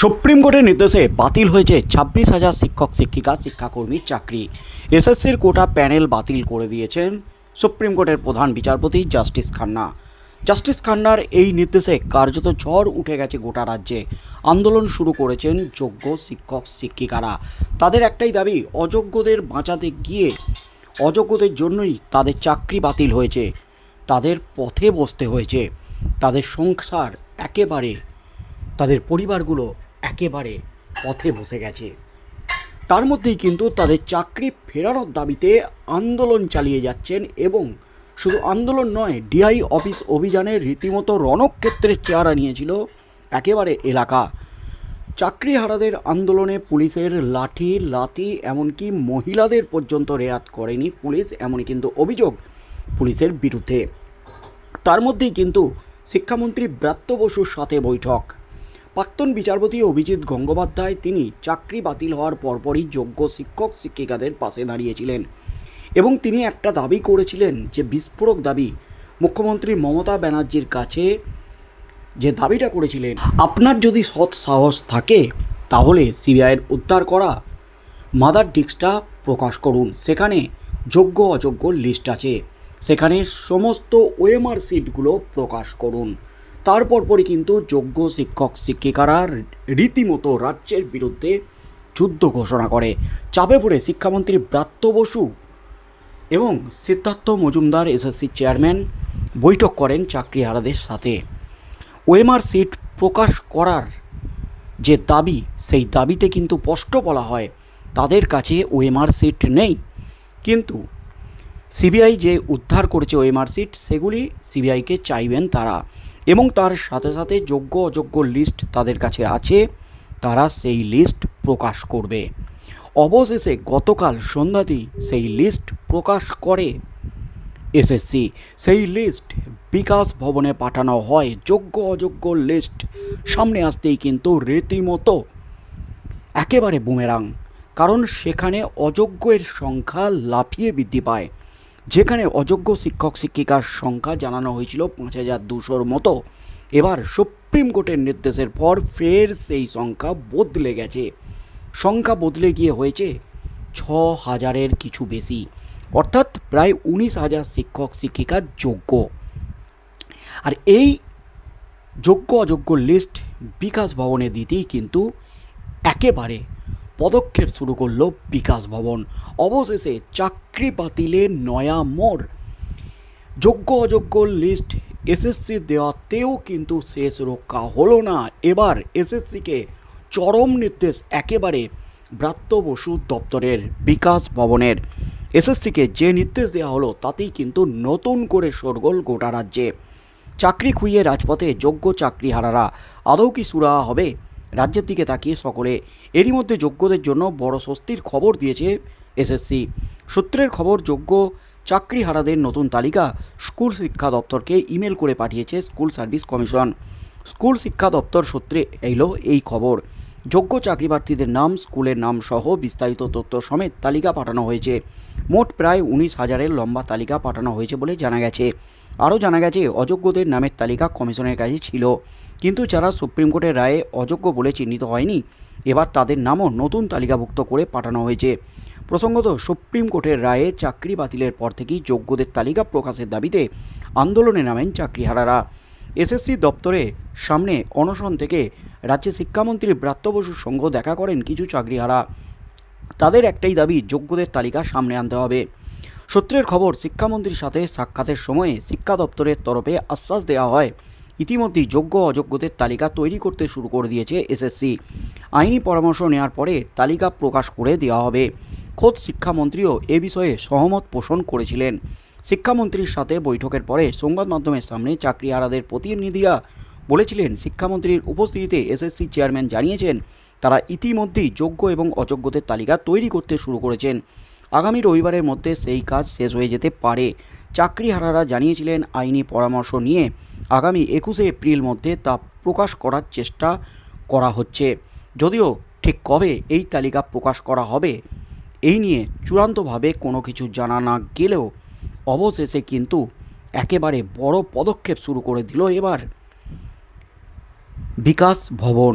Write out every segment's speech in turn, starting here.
Supreme কোর্টের নির্দেশে বাতিল হয়েছে ছাব্বিশ হাজার শিক্ষক, শিক্ষিকা শিক্ষাকর্মীর চাকরি। এসএসসির কোটা প্যানেল বাতিল করে দিয়েছেন সুপ্রিম কোর্টের প্রধান বিচারপতি জাস্টিস খান্না। জাস্টিস খান্নার এই নির্দেশে কার্যত ঝড় উঠে গেছে গোটা রাজ্যে। আন্দোলন শুরু করেছেন যোগ্য শিক্ষক, শিক্ষিকারা। তাদের একটাই দাবি, অযোগ্যদের বাঁচাতে গিয়ে অযোগ্যদের জন্যই তাদের চাকরি বাতিল হয়েছে। তাদের পথে বসতে হয়েছে। তাদের সংসার একেবারে তাদের পরিবারগুলো একেবারে পথে বসে গেছে। তার মধ্যেই কিন্তু তাদের চাকরি ফেরানোর দাবিতে আন্দোলন চালিয়ে যাচ্ছেন এবং শুধু আন্দোলন নয়, ডিআই অফিস অভিযানে রীতিমতো রণক্ষেত্রের চেহারা নিয়েছিল একেবারে এলাকা। চাকরিহারাদের আন্দোলনে পুলিশের লাঠি লাতি এমনকি মহিলাদের পর্যন্ত রেয়াত করেনি পুলিশ, এমনই কিন্তু অভিযোগ পুলিশের বিরুদ্ধে। তার মধ্যেই কিন্তু শিক্ষামন্ত্রী ব্রাত্য বসুর সাথে বৈঠক। প্রাক্তন বিচারপতি অভিজিৎ গঙ্গোপাধ্যায় তিনি চাকরি বাতিল হওয়ার পরপরই যোগ্য শিক্ষক শিক্ষিকাদের পাশে দাঁড়িয়েছিলেন এবং তিনি একটা দাবি করেছিলেন যে বিস্ফোরক দাবি মুখ্যমন্ত্রী মমতা ব্যানার্জির কাছে যে দাবিটা করেছিলেন, আপনার যদি সৎ সাহস থাকে তাহলে সিবিআইয়ের উদ্ধার করা। মাদার ডিস্কটা প্রকাশ করুন। সেখানে যোগ্য অযোগ্য লিস্ট আছে। সেখানে সমস্ত ওএমআর সিটগুলো প্রকাশ করুন। তারপর পরই কিন্তু যোগ্য শিক্ষক শিক্ষিকারা রীতিমতো রাজ্যের বিরুদ্ধে যুদ্ধ ঘোষণা করে। চাপে পড়ে শিক্ষামন্ত্রী ব্রাত্য বসু এবং সিদ্ধার্থ মজুমদার এসএসসি চেয়ারম্যান বৈঠক করেন চাকরি চাকরিহারাদের সাথে। ওএমআর সিট প্রকাশ করার যে দাবি, সেই দাবিতে কিন্তু স্পষ্ট বলা হয়, তাদের কাছে ওএমআর সিট নেই। কিন্তু সিবিআই যে উদ্ধার করেছে ওএমআর সিট, সেগুলি সিবিআইকে চাইবেন তারা। এবং তার সাথে সাথে যোগ্য অযোগ্য লিস্ট তাদের কাছে আছে, তারা সেই লিস্ট প্রকাশ করবে। অবশেষে গতকাল সন্ধ্যাতেই সেই লিস্ট প্রকাশ করে এসএসসি সেই লিস্ট বিকাশ ভবনে পাঠানো হয়। যোগ্য অযোগ্য লিস্ট সামনে আসতেই কিন্তু রীতিমতো একেবারে বুমেরাং কারণ সেখানে অযোগ্যের সংখ্যা লাফিয়ে বৃদ্ধি পায়। যেখানে অযোগ্য শিক্ষক শিক্ষিকার সংখ্যা জানানো হয়েছিল পাঁচ হাজার দুশোর মতো। এবার সুপ্রিম কোর্টের নির্দেশের পর ফের সেই সংখ্যা বদলে গেছে। সংখ্যা বদলে গিয়ে হয়েছে ছ হাজারের কিছু বেশি। অর্থাৎ প্রায় উনিশ হাজার শিক্ষক শিক্ষিকার যোগ্য। আর এই যোগ্য অযোগ্য লিস্ট বিকাশ ভবনে দিতেই কিন্তু একেবারে পদক্ষেপ শুরু করল বিকাশ ভবন। অবশেষে চাকরি বাতিলের নয়া মোড়। যোগ্য অযোগ্য লিস্ট এসএসসি দেওয়াতেও কিন্তু শেষ রক্ষা হলো না। এবার এসএসসিকে চরম নির্দেশ একেবারে ব্রাত্য বসু দপ্তরের বিকাশ ভবনের। এসএসসিকে যে নির্দেশ দেওয়া হলো তাতেই কিন্তু নতুন করে শোরগোল গোটা রাজ্যে। চাকরি খুইয়ে রাজপথে যোগ্য চাকরিহারারা আদৌ কি সুরাহা হবে? রাজ্যের দিকে তাকিয়ে সকলে এরই মধ্যে যোগ্যদের জন্য বড় স্বস্তির খবর দিয়েছে এসএসসি। সূত্রের খবর, যোগ্য চাকরিহারাদের নতুন তালিকা স্কুল শিক্ষা দপ্তরকে ইমেল করে পাঠিয়েছে স্কুল সার্ভিস কমিশন। স্কুল শিক্ষা দপ্তর সূত্রে এলো এই খবর। যোগ্য চাকরিপ্রার্থীদের নাম, স্কুলের নাম সহ বিস্তারিত তথ্য সমেত তালিকা পাঠানো হয়েছে। মোট প্রায় উনিশ হাজারের লম্বা তালিকা পাঠানো হয়েছে বলে জানা গেছে। আরও জানা গেছে, অযোগ্যদের নামের তালিকা কমিশনের কাছে ছিল। কিন্তু যারা সুপ্রিম কোর্টের রায়ে অযোগ্য বলে চিহ্নিত হয়নি, এবার তাদের নামও নতুন তালিকাভুক্ত করে পাঠানো হয়েছে। প্রসঙ্গত, সুপ্রিম কোর্টের রায়ে চাকরি বাতিলের পর থেকেই যোগ্যদের তালিকা প্রকাশের দাবিতে আন্দোলনে নামেন চাকরিহারারা। এসএসসি দপ্তরে সামনে অনশন থেকে রাজ্যে শিক্ষামন্ত্রী ব্রাত্য বসুর সঙ্গ দেখা করেন কিছু চাকরিহারা। তাদের একটাই দাবি, যোগ্যদের তালিকা সামনে আনতে হবে। সূত্রের খবর, শিক্ষামন্ত্রীর সাথে সাক্ষাতের সময়ে শিক্ষা দপ্তরের তরফে আশ্বাস দেওয়া হয়, ইতিমধ্যেই যোগ্য অযোগ্যদের তালিকা তৈরি করতে শুরু করে দিয়েছে এসএসসি। আইনি পরামর্শ নেওয়ার পরে তালিকা প্রকাশ করে দেওয়া হবে। খোদ শিক্ষামন্ত্রীও এ বিষয়ে সহমত পোষণ করেছিলেন। শিক্ষামন্ত্রীর সাথে বৈঠকের পরে সংবাদ মাধ্যমের সামনে চাকরিহারাদের প্রতিনিধিরা বলেছিলেন, শিক্ষামন্ত্রীর উপস্থিতিতে এসএসসি চেয়ারম্যান জানিয়েছেন, তারা ইতিমধ্যেই যোগ্য এবং অযোগ্যদের তালিকা তৈরি করতে শুরু করেছেন। আগামী রবিবারের মধ্যে সেই কাজ শেষ হয়ে যেতে পারে। চাকরিহারারা জানিয়েছিলেন, আইনি পরামর্শ নিয়ে আগামী একুশে এপ্রিল মধ্যে তা প্রকাশ করার চেষ্টা করা হচ্ছে। যদিও ঠিক কবে এই তালিকা প্রকাশ করা হবে, এই নিয়ে চূড়ান্তভাবে কোনো কিছু জানা না গেলেও অবশেষে কিন্তু একেবারে বড় পদক্ষেপ শুরু করে দিল এবার বিকাশ ভবন।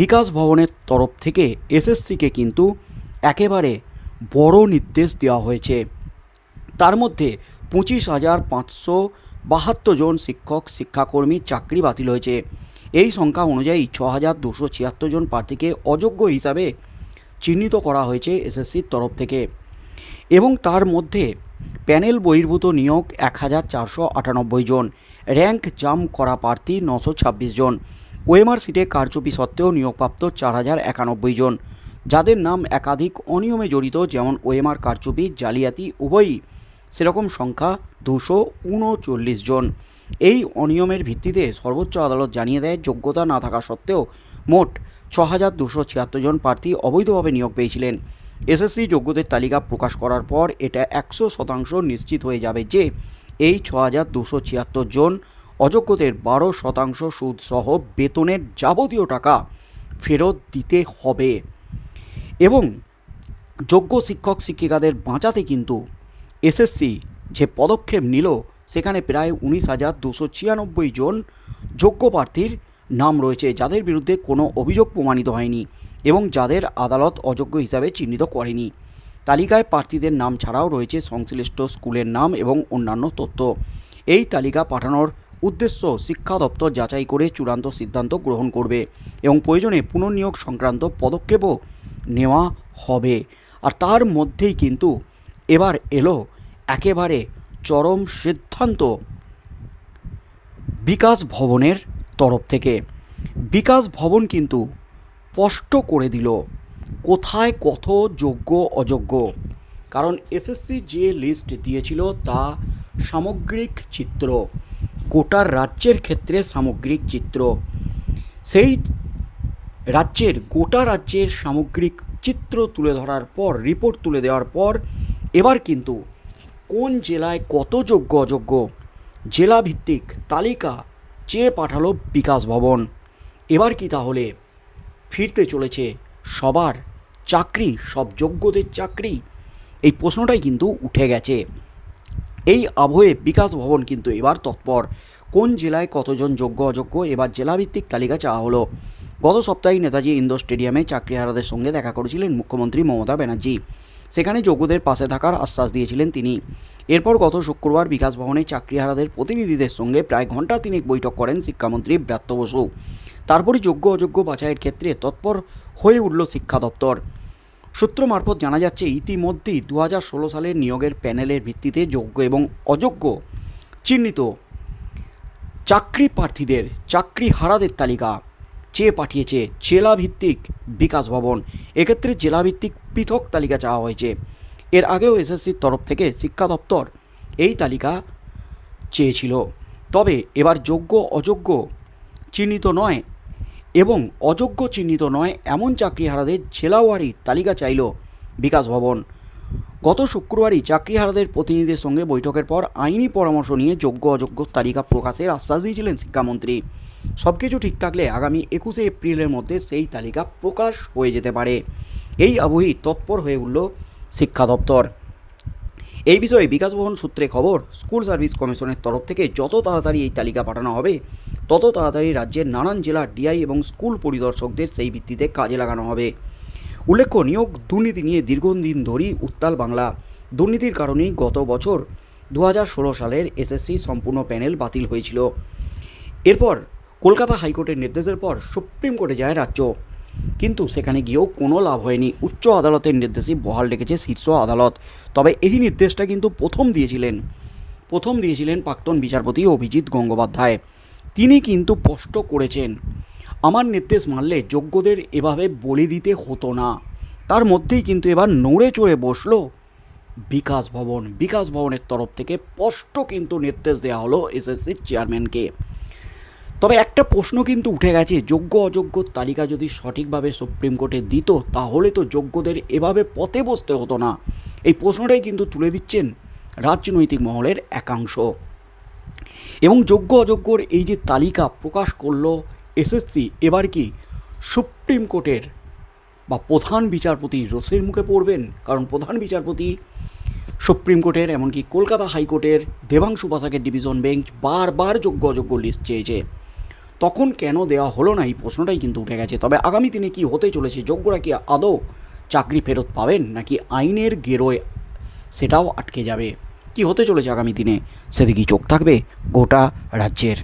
বিকাশ ভবনের তরফ থেকে এসএসসিকে কিন্তু একেবারে বড় নির্দেশ দেওয়া হয়েছে। তার মধ্যে পঁচিশ হাজার পাঁচশো বাহাত্তর জন শিক্ষক, শিক্ষাকর্মী চাকরি বাতিল হয়েছে। এই সংখ্যা অনুযায়ী ছ হাজার দুশো ছিয়াত্তর জন প্রার্থীকে অযোগ্য হিসাবে চিহ্নিত করা হয়েছে এসএসসির তরফ থেকে। এবং তার মধ্যে প্যানেল বহির্ভূত নিয়োগ এক হাজার চারশো আটানব্বই জন। র্যাঙ্ক জাম করা প্রার্থী নশো ছাব্বিশ জন। ওএমআর সিটে কারচুপি সত্ত্বেও নিয়োগপ্রাপ্ত চার হাজার একানব্বই জন। যাদের নাম একাধিক অনিয়মে জড়িত, যেমন ওএমআর কারচুপি, জালিয়াতি, উভয়ই সেরকম সংখ্যা দুশো উনচল্লিশ জন। এই অনিয়মের ভিত্তিতে সর্বোচ্চ আদালত জানিয়ে দেয়, যোগ্যতা না থাকা সত্ত্বেও মোট ছ হাজার দুশো ছিয়াত্তর জন প্রার্থী অবৈধভাবে নিয়োগ পেয়েছিলেন। এসএসসি যোগ্যদের তালিকা প্রকাশ করার পর এটা একশো শতাংশ নিশ্চিত হয়ে যাবে যে এই ছ হাজার দুশো ছিয়াত্তর জন অযোগ্যদের বারো শতাংশ সুদসহ বেতনের যাবতীয় টাকা ফেরত দিতে হবে। এবং যোগ্য শিক্ষক শিক্ষিকাদের বাঁচাতে কিন্তু এসএসসি যে পদক্ষেপ নিল, সেখানে প্রায় উনিশ হাজার দুশো ছিয়ানব্বই জন যোগ্য প্রার্থীর নাম রয়েছে, যাদের বিরুদ্ধে কোনো অভিযোগ প্রমাণিত হয়নি। এবং যাদের আদালত অযোগ্য হিসাবে চিহ্নিত করেনি। তালিকায় প্রার্থীদের নাম ছাড়াও রয়েছে সংশ্লিষ্ট স্কুলের নাম এবং অন্যান্য তথ্য। এই তালিকা পাঠানোর উদ্দেশ্য শিক্ষা দপ্তর যাচাই করে চূড়ান্ত সিদ্ধান্ত গ্রহণ করবে এবং প্রয়োজনে পুনর্নিয়োগ সংক্রান্ত পদক্ষেপও নেওয়া হবে। আর তার মধ্যেই কিন্তু এবার এলো একেবারে চরম সিদ্ধান্ত বিকাশ ভবনের তরফ থেকে। বিকাশ ভবন কিন্তু স্পষ্ট করে দিল, কোথায় কত যোগ্য, অযোগ্য? কারণ এসএসসি যে লিস্ট দিয়েছিল তা সামগ্রিক চিত্র গোটার রাজ্যের ক্ষেত্রে সামগ্রিক চিত্র। সেই রাজ্যের, গোটা রাজ্যের সামগ্রিক চিত্র তুলে ধরার পর রিপোর্ট তুলে দেওয়ার পর, এবার কিন্তু কোন জেলায় কত যোগ্য, অযোগ্য? জেলাভিত্তিক তালিকা চেয়ে পাঠালো বিকাশ ভবন। এবার কি তাহলে? ফিরতে চলেছে। সবার চাকরি, সব যোগ্যদের চাকরি। এই প্রশ্নটাই কিন্তু উঠে গেছে। এই আবহে বিকাশ ভবন কিন্তু এবার তৎপর। কোন জেলায় কতজন যোগ্য, অযোগ্য? এবার জেলাভিত্তিক তালিকা চাওয়া হলো। গত সপ্তাহে নেতাজি ইন্দোর স্টেডিয়ামে চাকরিহারাদের সঙ্গে দেখা করেছিলেন মুখ্যমন্ত্রী মমতা ব্যানার্জি। সেখানে যোগ্যদের পাশে থাকার আশ্বাস দিয়েছিলেন তিনি। এরপর গত শুক্রবার বিকাশ ভবনে চাকরিহারাদের প্রতিনিধিদের সঙ্গে প্রায় ঘণ্টা তিনেক বৈঠক করেন শিক্ষামন্ত্রী ব্রাত্য বসু। তারপরই যোগ্য অযোগ্য বাছাইয়ের ক্ষেত্রে তৎপর হয়ে উঠল শিক্ষা দপ্তর। সূত্র মারফত জানা যাচ্ছে, ইতিমধ্যেই দু ষোলো সালের নিয়োগের প্যানেলের ভিত্তিতে যোগ্য এবং অযোগ্য চিহ্নিত চাকরি প্রার্থীদের চাকরি হারাদের তালিকা চেয়ে পাঠিয়েছে জেলাভিত্তিক বিকাশ ভবন। এক্ষেত্রে জেলাভিত্তিক পৃথক তালিকা চাওয়া হয়েছে। এর আগেও এসএসসির তরফ থেকে শিক্ষা দপ্তর এই তালিকা চেয়েছিল। তবে এবার যোগ্য, অযোগ্য চিহ্নিত নয় এবং অযোগ্য চিহ্নিত নয়, এমন চাকরিহারাদের জেলাওয়ারি তালিকা চাইল বিকাশ ভবন। গত শুক্রবারই চাকরিহারাদের প্রতিনিধিদের সঙ্গে বৈঠকের পর আইনি পরামর্শ নিয়ে যোগ্য অযোগ্য তালিকা প্রকাশের আশ্বাস দিয়েছিলেন শিক্ষামন্ত্রী। সব কিছু ঠিক থাকলে আগামী একুশে এপ্রিলের মধ্যে সেই তালিকা প্রকাশ হয়ে যেতে পারে। এই আবহেই তৎপর হয়ে উঠল শিক্ষা দপ্তর। এই বিষয়ে বিকাশ ভবন সূত্রে খবর, স্কুল সার্ভিস কমিশনের তরফ থেকে যত তাড়াতাড়ি এই তালিকা পাঠানো হবে, তত তাড়াতাড়ি রাজ্যের নানান জেলার ডিআই এবং স্কুল পরিদর্শকদের সেই ভিত্তিতে কাজে লাগানো হবে। উল্লেখ্য, নিয়োগ দুর্নীতি নিয়ে দীর্ঘদিন ধরেই উত্তাল বাংলা। দুর্নীতির কারণেই গত বছর দু হাজার ষোলো সালের এসএসসি সম্পূর্ণ প্যানেল বাতিল হয়েছিল। এরপর কলকাতা হাইকোর্টের নির্দেশের পর সুপ্রিম কোর্টে যায় রাজ্য। কিন্তু সেখানে গিয়েও কোনো লাভ হয়নি। উচ্চ আদালতের নির্দেশই বহাল রেখেছে শীর্ষ আদালত। তবে এই নির্দেশটা কিন্তু প্রথম দিয়েছিলেন। প্রথম দিয়েছিলেন প্রাক্তন বিচারপতি অভিজিৎ গঙ্গোপাধ্যায়। তিনি কিন্তু স্পষ্ট করেছেন, আমার নির্দেশ মানলে যোগ্যদের এভাবে বলি দিতে হতো না। তার মধ্যেই কিন্তু এবার নড়ে চড়ে বসল বিকাশ ভবন। বিকাশ ভবনের তরফ থেকে স্পষ্ট কিন্তু নির্দেশ দেওয়া হলো এসএসসির চেয়ারম্যানকে। তবে একটা প্রশ্ন কিন্তু উঠে গেছে, যোগ্য অযোগ্য তালিকা যদি সঠিকভাবে সুপ্রিম কোর্টে দিত, তাহলে তো যোগ্যদের এভাবে পথে বসতে হতো না। এই প্রশ্নটাই কিন্তু তুলে দিচ্ছেন রাজনৈতিক মহলের একাংশ। এবং যোগ্য অযোগ্যর এই যে তালিকা প্রকাশ করল এসএসসি, এবার কি সুপ্রিম কোর্টের বা প্রধান বিচারপতি রোষের মুখে পড়বেন? কারণ প্রধান বিচারপতি সুপ্রিম কোর্টের, এমনকি কলকাতা হাইকোর্টের দেবাংশু বাসাকের ডিভিশন বেঞ্চ বারবার যোগ্য অযোগ্য লিস্ট চেয়েছে। তখন কেন দেওয়া হলো না? এই প্রশ্নটাই কিন্তু উঠে গেছে। তবে আগামী দিনে কি হতে চলেছে? যোগ্যরা কি আদৌ চাকরি ফেরত পাবেন? নাকি আইনের গেরোয় সেটাও আটকে যাবে? কি হতে চলেছে আগামী দিনে? সেদিকেই চোখ থাকবে গোটা রাজ্যের।